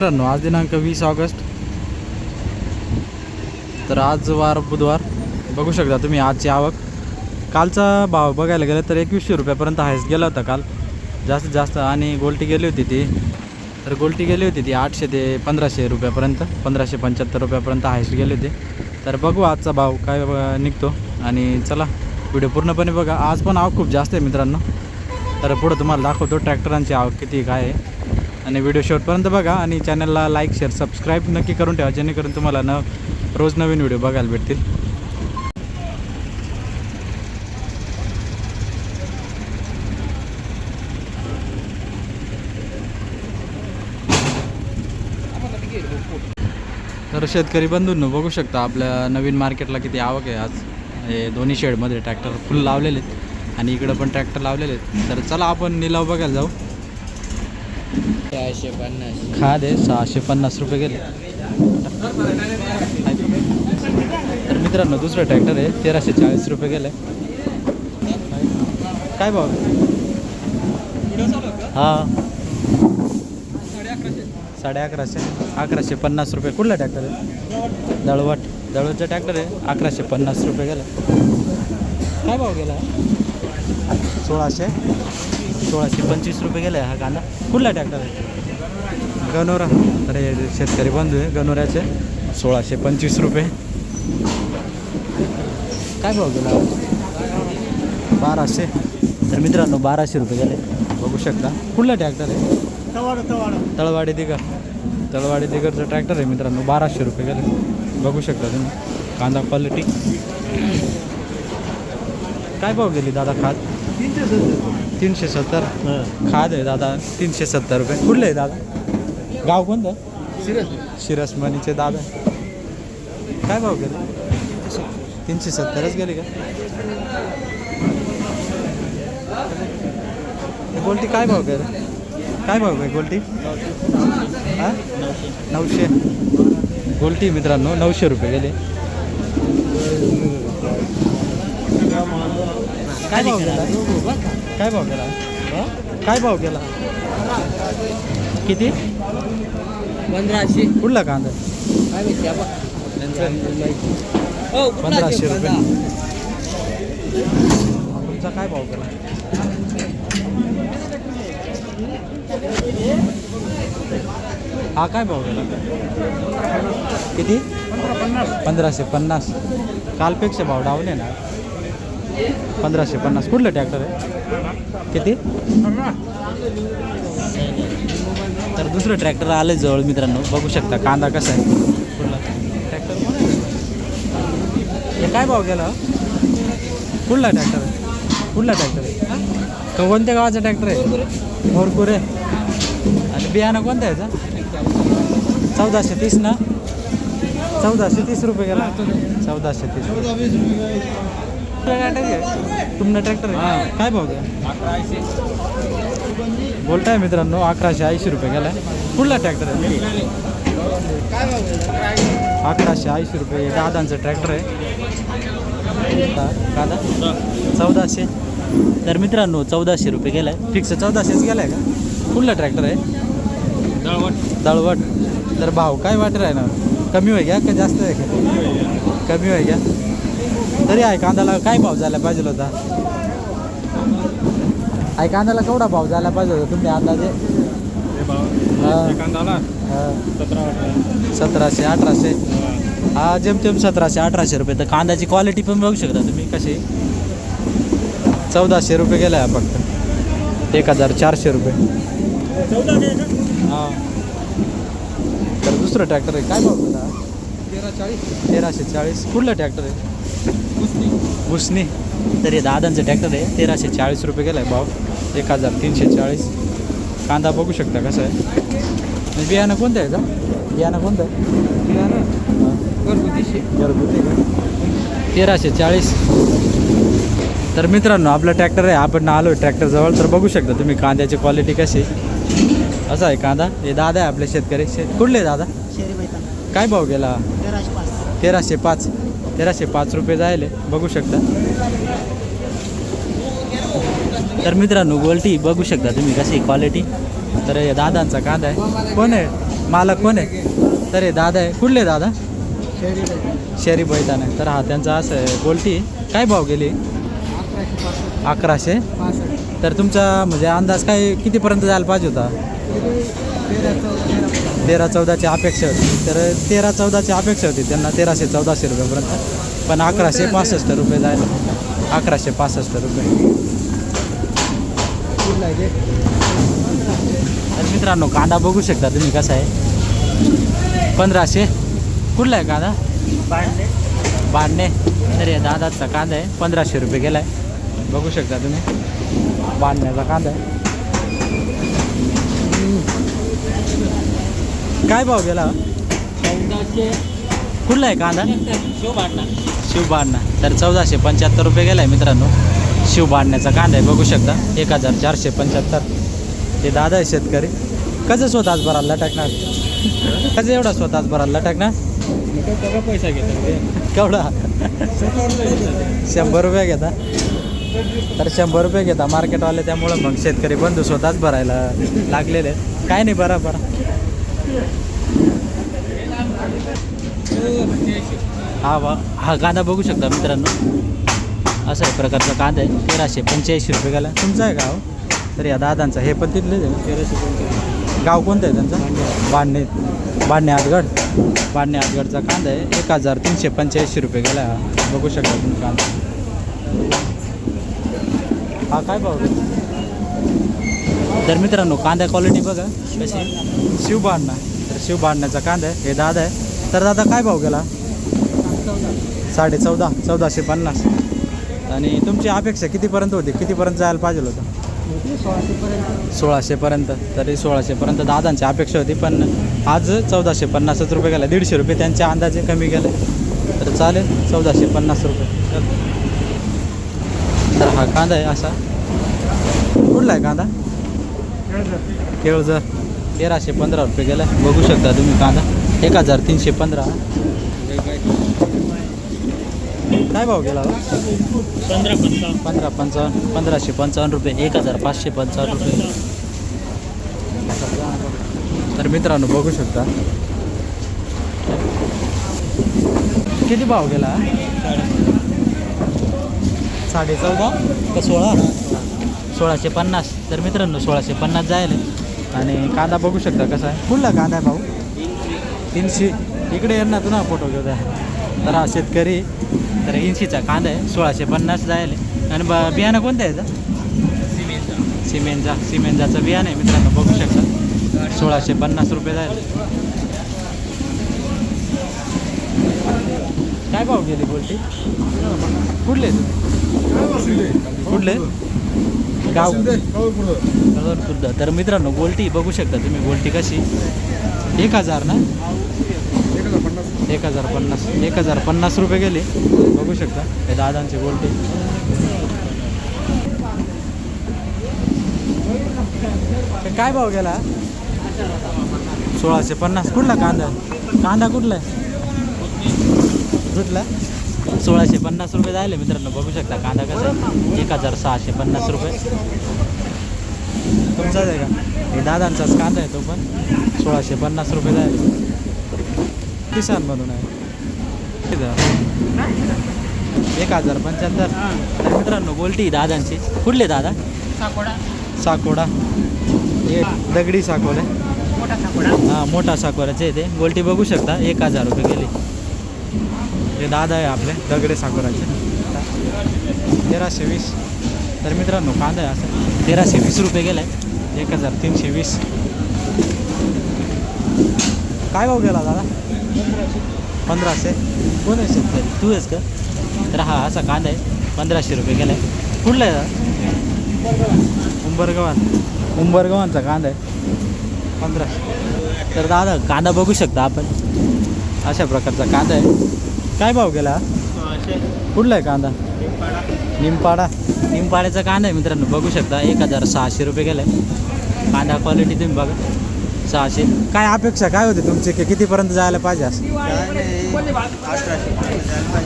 मित्रांनो आज दिनांक वीस ऑगस्ट. तर आज वार बुधवार. बघू शकता तुम्ही आजची आवक. कालचा भाव बघायला गेलं तर एकवीसशे रुपयापर्यंत हायस गेला होता काल. जास्तीत जास्त आणि गोल्टी गेली होती ती. तर गोल्टी गेली होती ती आठशे ते पंधराशे रुपयापर्यंत पंधराशे पंच्याहत्तर रुपयापर्यंत हायस्ट गेली होती. तर बघू आजचा भाव काय निघतो. आणि चला व्हिडिओ पूर्णपणे बघा. आज पण आवक खूप जास्त आहे मित्रांनो. तर पुढं तुम्हाला दाखवतो ट्रॅक्टरांची आवक किती काय आहे. आणि व्हिडिओ शेवटपर्यंत बघा आणि चॅनलला लाईक शेअर सबस्क्राईब नक्की करून ठेवा जेणेकरून तुम्हाला न रोज नवीन व्हिडिओ बघायला भेटतील. तर शेतकरी बंधूंनो बघू शकता आपल्या नवीन मार्केटला किती आवक आहे आज. हे दोन्ही शेडमध्ये ट्रॅक्टर फुल लावलेले आहेत आणि इकडं पण ट्रॅक्टर लावलेले आहेत. तर चला आपण निलाव बघायला जाऊ. सहाशे पन्नास. खाद आहे सहाशे पन्नास रुपये गेले. तर मित्रांनो दुसरं ट्रॅक्टर आहे तेराशे चाळीस रुपये गेले. काय भाव? हां. साडे अकराशे. अकराशे पन्नास रुपये. कुठला ट्रॅक्टर आहे? दळवट. दळवटचा ट्रॅक्टर आहे अकराशे पन्नास रुपये गेला. काय भाव गेला? सोळाशे. सोळाशे पंचवीस रुपये गेला हा कांदा. कुठला ट्रॅक्टर आहे? गनोरा तर हे शेतकरी बंधू आहे गनोऱ्याचे सोळाशे पंचवीस रुपये. काय भाव गेला? बाराशे. तर मित्रांनो बाराशे रुपये गेले. बघू शकता. कुठला ट्रॅक्टर आहे? तळवाडी दिगर. तळवाडी दिगरचं ट्रॅक्टर आहे मित्रांनो बाराशे रुपये गेले. बघू शकता तुम्ही. कांदा क्वालिटी काय भाव गेली दादा खाद तीनशे सत्तर. खाद आहे दादा तीनशे सत्तर रुपये. कुठले आहे दादा? गाव कोणतं? शिरसमणीचे दादा. काय भाव गेले? तीनशे सत्तरच गेले का? गोल्टी काय भाव गेले? काय भाव आहे गोल्टी? हा? नऊशे. गोल्टी मित्रांनो नऊशे रुपये गेले. काय भाव गेला? काय भाव गेला? काय भाव गेला? किती? पंधराशे. कुठला कांदा? काय माहिती आपण हो पंधराशे रुपये? तुमचा काय भाव गेला? हा काय भाव गेला? किती? पंधराशे पन्नास. कालपेक्षा भाव आहे ना. पंधराशे पन्नास. कुठलं ट्रॅक्टर आहे? किती? तर दुसरं ट्रॅक्टर आलं जवळ मित्रांनो. बघू शकता कांदा कसा आहे. कुठला? ट्रॅक्टर हे काय भाव गेला? कुठला ट्रॅक्टर आहे? कुठला ट्रॅक्टर आहे? तो कोणत्या गावाचा ट्रॅक्टर आहे? मोरकुरे आणि बियाणं कोणतं आहे याचं? चौदाशे तीस ना? चौदाशे तीस रुपये गेला. चौदाशे तीस. तुमनं ट्रॅक्टर आहे? काय भाव घ्या बोलताय मित्रांनो अकराशे ऐंशी रुपये गेला कुठला ट्रॅक्टर आहे? अकराशे ऐंशी रुपये. दादांचं ट्रॅक्टर आहे. दादा चौदाशे. तर मित्रांनो चौदाशे रुपये गेलाय. फिक्स चौदाशेच गेलाय का? कुठला ट्रॅक्टर आहे? दळवट. तर भाव काय वाटत आहे ना कमी होय घ्या का जास्त आहे का? कमी होय घ्या तरी आहे कांद्याला काय भाव झाला पाहिजे होता? आहे कांद्याला केवढा भाव झाला पाहिजे होता तुम्ही अंदाजे. सतराशे. अठराशे? हा जेमतेम सतराशे अठराशे रुपये. तर कांद्याची क्वालिटी पण बघू शकता तुम्ही कशी. चौदाशे रुपये गेला आहे फक्त. एक हजार चारशे रुपये. हां. तर दुसरं ट्रॅक्टर आहे. काय भाव तेरा चाळीस. तेराशे चाळीस. कुठलं ट्रॅक्टर आहे? भुसणी तर हे दादांचं ट्रॅक्टर आहे तेराशे चाळीस रुपये गेला आहे भाव. एक हजार तीनशे चाळीस. कांदा बघू शकता कसं आहे. आणि बियाणं कोणतं आहे का बियाणं कोणतं आहे? हां. घरगुतीशे घरगुती का? तेराशे चाळीस. तर मित्रांनो आपला ट्रॅक्टर आहे आपण आलो ट्रॅक्टर जवळ. तर बघू शकता तुम्ही कांद्याची क्वालिटी कशी असा आहे कांदा. हे दादा आहे आपले शेतकरी. शेत कुठले दादा? काय भाव गेला? तेराशे पाच. तेराशे पाच रुपये जायले. बघू शकता. तर मित्रांनो गोल्टी बघू शकता तुम्ही कशी क्वालिटी तर हे दादांचा कांदा आहे. कोण आहे? मालक कोण आहे? तर हे दादा आहे. कुठले दादा? शहरी पाहिजे शेरी आहे तर हा त्यांचा असं आहे गोल्टी काय भाव गेली? अकराशे. तर तुमचा म्हणजे अंदाज काय कितीपर्यंत जायला पाहिजे होता? तेरा चौदा तेरा चौदाची अपेक्षा होती. तर तेरा चौदाची अपेक्षा होती. त्यांना तेराशे चौदाशे रुपयापर्यंत पण अकराशे पासष्ट रुपये जायला. अकराशे पासष्ट रुपये. तर मित्रांनो कांदा बघू शकता तुम्ही कसा आहे? पंधराशे. कुठला आहे कांदा? बांधणे तर हे दादाचा कांदा आहे. पंधराशे रुपये गेला आहे बघू शकता तुम्ही. बांधण्याचा कांदा आहे. काय भाव गेला? कुठला आहे कांदा? शिवबाडणा तर चौदाशे पंच्याहत्तर रुपये गेला आहे मित्रांनो. शिवबाडण्याचा कांदा आहे बघू शकता. एक हजार चारशे पंच्याहत्तर. ते दादा आहे शेतकरी. कसं स्वतःच भरायला टाकणार कसं एवढा स्वतःच भरायला टाकणार पैसा घेतात केवढा? शंभर रुपये घेता? तर शंभर रुपये घेता. मार्केटवाले त्यामुळं मग शेतकरी बंधू स्वतःच भरायला लागलेले. काय नाही बरा बरा. हा वा हा कांदा बघू शकता मित्रांनो. असा आहे प्रकारचा कांदा आहे तेराशे पंच्याऐंशी रुपये गेला. तुमचा आहे गाव तर या दादांचा हे पण तिथलेच आहे ना? तेराशे पंचावन्न गाव कोणतं आहे त्यांचं? बांधणे बांधणे आदगड. बांधणे आदगडचा कांदा आहे. एक हजार तीनशे पंच्याऐंशी रुपये गेला. हा बघू शकता तुम्ही कांदा. हा काय भाव? तर मित्रांनो कांदा क्वालिटी बघा. कशी? शिवबांधणा तर शिवबांधण्याचा कांदा आहे. हे दादा आहे. तर दादा काय भाव गेला? साडे चौदा चौदाशे पन्नास. आणि तुमची अपेक्षा कितीपर्यंत होती? कितीपर्यंत जायला पाहिजे होतं? सोळाशेपर्यंत तरी सोळाशेपर्यंत दादांची अपेक्षा होती पण आज चौदाशे पन्नासच रुपये गेला. दीडशे रुपये त्यांच्या अंदाजे कमी गेले. तर चालेल चौदाशे पन्नास रुपये. तर हा कांदा आहे असा. कुठला आहे कांदा? केळझर. तेराशे पंधरा रुपये गेला. बघू शकता तुम्ही कांदा. एक हजार तीनशे पंधरा. काय भाव गेला पंधरा पंचावन्न पंधरा पंचावन्न पंधराशे पंचावन्न रुपये एक हजार पाचशे पंचावन्न रुपये. तर मित्रांनो बघू शकता. किती भाव गेला? साडे चौदा? का सोळा? सोळाशे पन्नास. तर मित्रांनो सोळाशे पन्नास जायला. आणि कांदा बघू शकता कसा आहे? कुठला कांदा आहे भाऊ? तीनशे. इकडे येणार ना तुला फोटो घेऊ द्या. तर हा शेतकरी तर ऐंशीचा कांदा आहे सोळाशे पन्नास जायला. आणि ब बियाणं कोणतं आहे सिमेंटचा. सिमेंटचा सिमेंटचं बियाणं आहे मित्रांनो बघू शकता. सोळाशे पन्नास रुपये जायला. काय भाव गेली बोलती? कुठले कुठले गाव. खुर्द तर मित्रांनो गोल्टी बघू शकता तुम्ही. गोल्टी कशी? एक हजार ना? एक हजार पन्नास एक हजार पन्नास रुपये गेले. बघू शकता हे दादांची बोलते. काय भाव गेला? सोळाशे पन्नास. कुठला कांदा? कांदा कुठला आहे? कुठला? सोळाशे पन्नास रुपये जायले मित्रांनो बघू शकता कांदा कसा एक हजार सहाशे पन्नास रुपये. तुमचाच आहे का? हे दादांचाच कांदा आहे तो पण. सोळाशे पन्नास रुपये जायले. किसान म्हणून आहे? एक हजार पंच्याहत्तर. तर मित्रांनो गोल्टी दादांची. कुठले दादा? साकोडा. साकोडा. हे दगडी साकोडा. हां मोठा साकोराचे ते. गोल्टी बघू शकता एक हजार रुपये गेले. हे दादा आहे आपले दगडे साकोराचे तेराशे वीस. तर मित्रांनो कांदा आहे असं. तेराशे वीस रुपये गेला आहे एक हजार तीनशे वीस. काय भाव गेला दादा? पंधराशे. कोण आहे शेतकरी तू आहेस का? तर हा असा कांदा आहे. पंधराशे रुपये गेला आहे कुठला आहे दादा उंबरगावात. उंबरगावांचा कांदा आहे. पंधराशे. तर दादा कांदा बघू शकता आपण. अशा प्रकारचा कांदा आहे. काय भाव गेला? कुठला आहे कांदा? निमपाडा. निमपाड्याचा कांदा आहे मित्रांनो. बघू शकता. एक हजार सहाशे रुपये गेला आहे कांदा क्वालिटी तुम्ही बघा. सहाशे. काय अपेक्षा काय होती तुमची? की कितीपर्यंत जायला पाहिजे असं?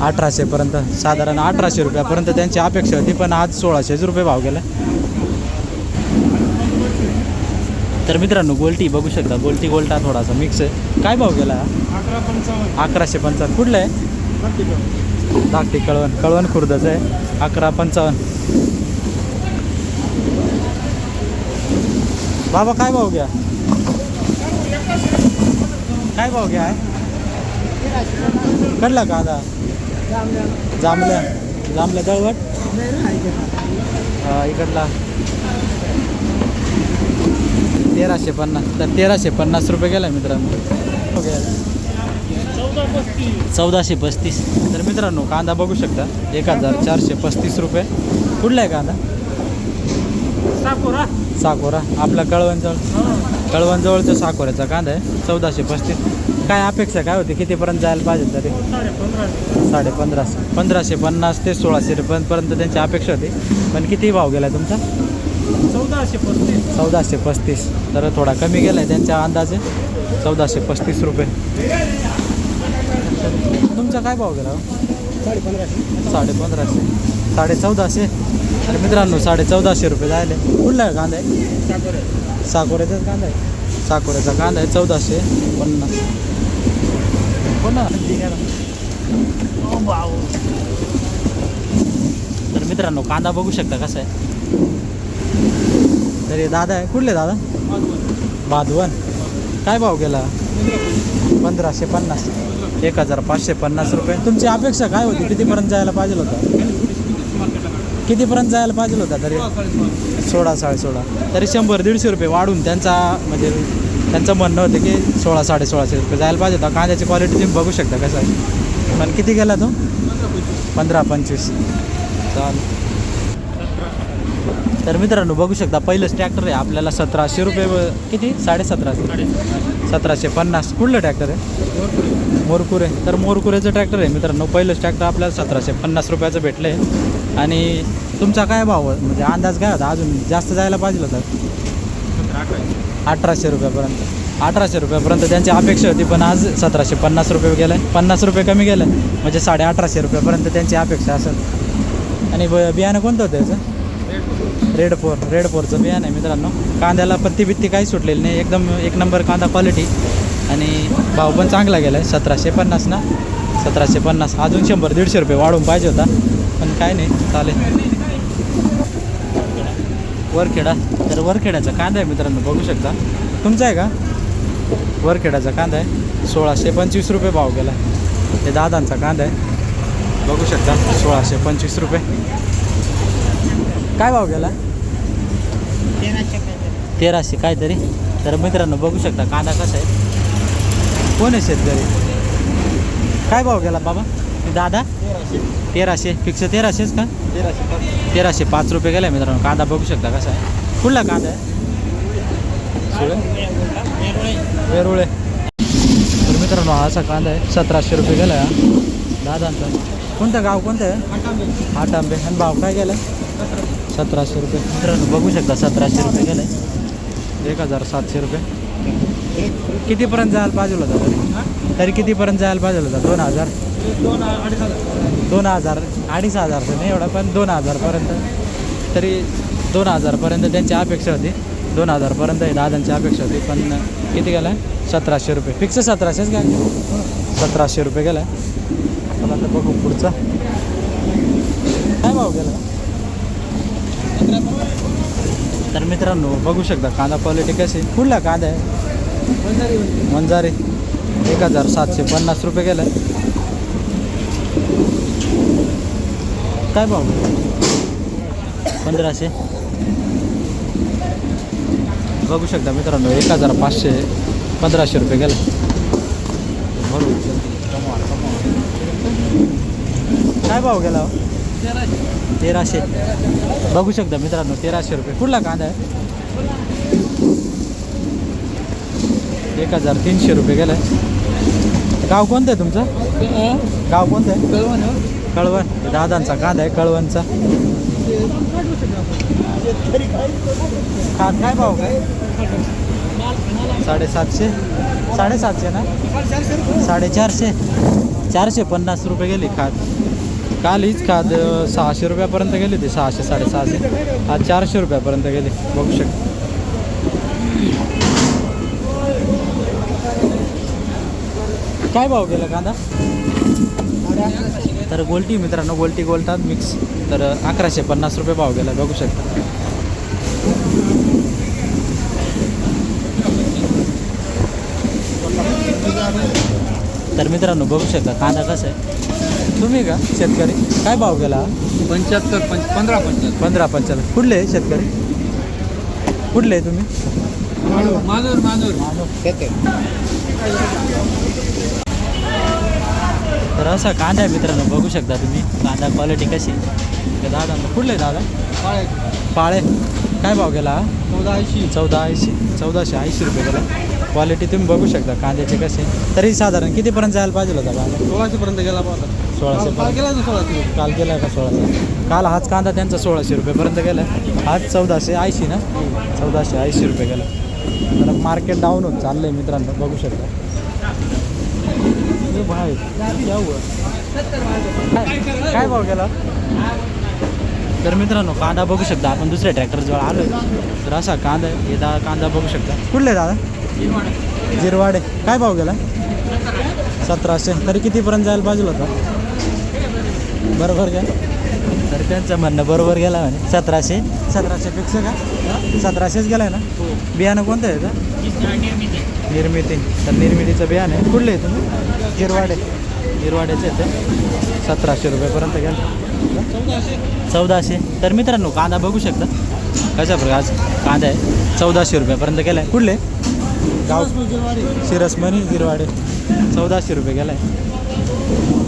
अठराशेपर्यंत साधारण अठराशे रुपयापर्यंत त्यांची अपेक्षा होती पण आज सोळाशेच रुपये भाव गेला. तर मित्रांनो गोल्टी बघू शकता. गोल्टी गोल्टा थोडासा मिक्स आहे. काय भाव गेला? अकराशे पंचावन्न. कुठलं आहे? धाकटी कळवण. कळवण खुर्दच आहे. अकरा पंचावन्न. बाबा काय भाव घ्या? काय भाव घ्या? कडला का आता? जांभल्या जांभल्या दळवट? इकडला. तेराशे पन्नास. तर तेराशे पन्नास रुपये गेला मित्रांनो. चौदाशे पस्तीस. तर मित्रांनो कांदा बघू शकता. एक हजार चारशे पस्तीस रुपये. कुठला आहे कांदा? साकोरा. साकोरा. आपला कळवणजवळ कळवणजवळचा साकोऱ्याचा कांदा आहे चौदाशे पस्तीस. काय अपेक्षा काय होती? कितीपर्यंत जायला पाहिजे तरी? साडे पंधराशे पंधराशे पन्नास ते सोळाशे रुपयांपर्यंत त्यांची अपेक्षा होती. पण किती भाव गेला तुमचा? चौदाशे पस्तीस. चौदाशे पस्तीस. तर थोडा कमी गेला आहे त्यांच्या अंदाजे. चौदाशे पस्तीस रुपये. तुमचा काय भाव गेला हो? साडे पंधराशे साडे पंधराशे साडे चौदाशे तर मित्रांनो साडे चौदाशे रुपये जायले कुठला आहे कांदा आहे? साकोरे. साकोऱ्याचाच कांदा आहे? साकोऱ्याचा कांदा आहे चौदाशे पन्नास. तर मित्रांनो कांदा बघू शकता कसा आहे? तर हे दादा आहे. कुठले दादा? बाधवन. काय भाव गेला? पंधराशे पन्नास. एक हजार पाचशे पन्नास रुपये. तुमची अपेक्षा काय होती? कितीपर्यंत जायला पाहिजे होता? कितीपर्यंत जायला पाहिजे होता तरी? सोळा साडे सोळा. तरी शंभर दीडशे रुपये वाढून त्यांचा म्हणजे त्यांचं म्हणणं होतं की सोळा साडे सोळाशे रुपये जायला पाहिजे होता. कांद्याची क्वालिटी तुम्ही बघू शकता कसं आहे. पण किती गेला तो? पंधरा पंचवीस. चाल तर मित्रांनो बघू शकता पहिलंच ट्रॅक्टर आहे. आपल्याला सतराशे रुपये किती? साडे सतराशे. सतराशे पन्नास. कुठलं ट्रॅक्टर आहे? मोरकुरे. तर मोरकुरेचं ट्रॅक्टर आहे मित्रांनो. पहिलंच ट्रॅक्टर आपल्याला सतराशे पन्नास रुपयाचं भेटलं आहे आणि तुमचा काय भाव म्हणजे अंदाज काय होता? अजून जास्त जायला पाहिजे होता. अठराशे रुपयापर्यंत. अठराशे रुपयापर्यंत त्यांची अपेक्षा होती पण आज सतराशे पन्नास रुपये गेलं. आहे पन्नास रुपये कमी गेलं. म्हणजे साडे अठराशे रुपयापर्यंत त्यांची अपेक्षा असेल. आणि ब बियाणं कोणतं होतं याचं? रेड फोर रेड फोरचं बियाणं आहे मित्रांनो. कांद्याला पत्ती बित्ती काही सुटलेली नाही. एकदम एक नंबर कांदा क्वालिटी आणि भाव पण चांगला गेला आहे सतराशे पन्नास ना? सतराशे पन्नास. अजून शंभर दीडशे रुपये वाढून पाहिजे होता. पण काय नाही चालेल. वरखेडा. तर वरखेड्याचा कांदा आहे मित्रांनो बघू शकता. तुमचा आहे का? वरखेड्याचा कांदा आहे. सोळाशे पंचवीस रुपये भाव गेला. हे दादांचा कांदा आहे. बघू शकता. सोळाशे पंचवीस रुपये. काय भाव गेला? तेराशे तेराशे काहीतरी. तर मित्रांनो बघू शकता कांदा कसा आहे. कोण आहे शेतकरी? काय भाव गेला बाबा? दादा? तेराशे. फिक्स तेराशेच का? तेराशे तेराशे पाच रुपये गेला मित्रांनो. कांदा बघू शकता कसा आहे. कुठला कांदा आहे? वेरुळे. तर मित्रांनो असा कांदा आहे. सतराशे रुपये गेला हा. दादांचा. कोणतं गाव कोणतं आहे? आटांबे. आणि भाव काय गेला सतराशे रुपये. मित्रांनो बघू शकता सतराशे रुपये गेलं एक हजार सातशे रुपये. कितीपर्यंत जायला पाहिजे होता? तरी तरी कितीपर्यंत जायला पाहिजे होता? दोन हजार? दोन अडीच हजार दोन हजार अडीच हजारचं नाही एवढा पण दोन हजारपर्यंत. तरी दोन हजारपर्यंत त्यांची अपेक्षा होती. दोन हजारपर्यंत दादांची अपेक्षा होती पण किती गेला सतराशे रुपये. फिक्स सतराशेच काय सतराशे रुपये गेला मला आता बघू पुढचा. काय भाव गेला? तर मित्रांनो बघू शकता कांदा क्वालिटी कशी कुठला कांदा आहे. मंजारी एक हजार सातशे पन्नास रुपये गेलं. काय भाव? पंधराशे. बघू शकता मित्रांनो एक हजार पाचशे पंधराशे रुपये गेलं. काय भाव गेला हो? तेराशे. बघू शकता मित्रांनो तेराशे रुपये. कुठला कांदा आहे? एक हजार तीनशे रुपये गेलाय गाव कोणतं आहे तुमचं? गाव कोणतं आहे? कळवण. कळवण दादांचा कांदा आहे कळवणचा. खात काय भाव काय? साडेसातशे. साडेसातशे ना? साडेचारशे. चारशे पन्नास रुपये गेली खात. काल हीच खाद सहाशे रुपयापर्यंत गेली होती सहाशे साडेसहाशे. आज चारशे रुपयापर्यंत गेली. बघू शकतो. काय भाव गेला कांदा? तर गोल्टी मित्रांनो गोल्टी गोल्टात मिक्स तर अकराशे पन्नास रुपये भाव गेला बघू शकता. तर मित्रांनो बघू शकता कांदा कसा आहे? तुम्ही का शेतकरी? काय भाव गेला? पंच्याहत्तर पंच पंधरा पंच्याहत्तर. पंधरा पंचावन्न कुठले आहे शेतकरी? कुठले आहे तुम्ही? मानूर मानूर. तर असा कांदा आहे मित्रांनो बघू शकता तुम्ही. कांदा क्वालिटी कशी आहे? दादा कुठले आहे दादा. पाळे. काय भाव गेला? चौदा ऐंशी चौदा ऐंशी चौदाशे ऐंशी रुपये गेला. क्वालिटी तुम्ही बघू शकता कांद्याचे कसे तरी साधारण कितीपर्यंत जायला पाहिजे होता कांदा? सोळाशे पर्यंत गेला पाहता सोळाशे पर्यंत. गेला सोळाशे. काल गेला का सोळाशे? काल हाच कांदा त्यांचा सोळाशे रुपयेपर्यंत गेला. आज चौदाशे ऐंशी ना? चौदाशे ऐंशी रुपये गेला. तर मार्केट डाऊन होत चाललंय मित्रांनो बघू शकता. हे भाई क्या हुआ? काय काय भाव गेला? तर मित्रांनो कांदा बघू शकता आपण दुसऱ्या ट्रॅक्टरजवळ आलो तर असा कांदा आहे हे दा कांदा बघू शकता. कुठले दादा? जिरवाडे. काय भाव गेला? सतराशे. तरी कितीपर्यंत जायला पाहिजे होता? बरोबर का? तर त्यांचं म्हणणं बरोबर गेला म्हणे. सतराशे. सतराशे फिक्स का? सतराशेच गेलाय ना? बियाणं कोणतं आहे? का निर्मिती. तर निर्मितीचं बियाणं आहे. कुठले आहे तुम्ही? गिरवाडे गिरवाड्याचे ते. सतराशे रुपयेपर्यंत गेलं. चौदाशे. तर मित्रांनो कांदा बघू शकता. कशा आज कांदा आहे. चौदाशे रुपयापर्यंत गेला आहे. कुठले? गाव. शिरसमणी गिरवाडे चौदाशे रुपये गेला आहे.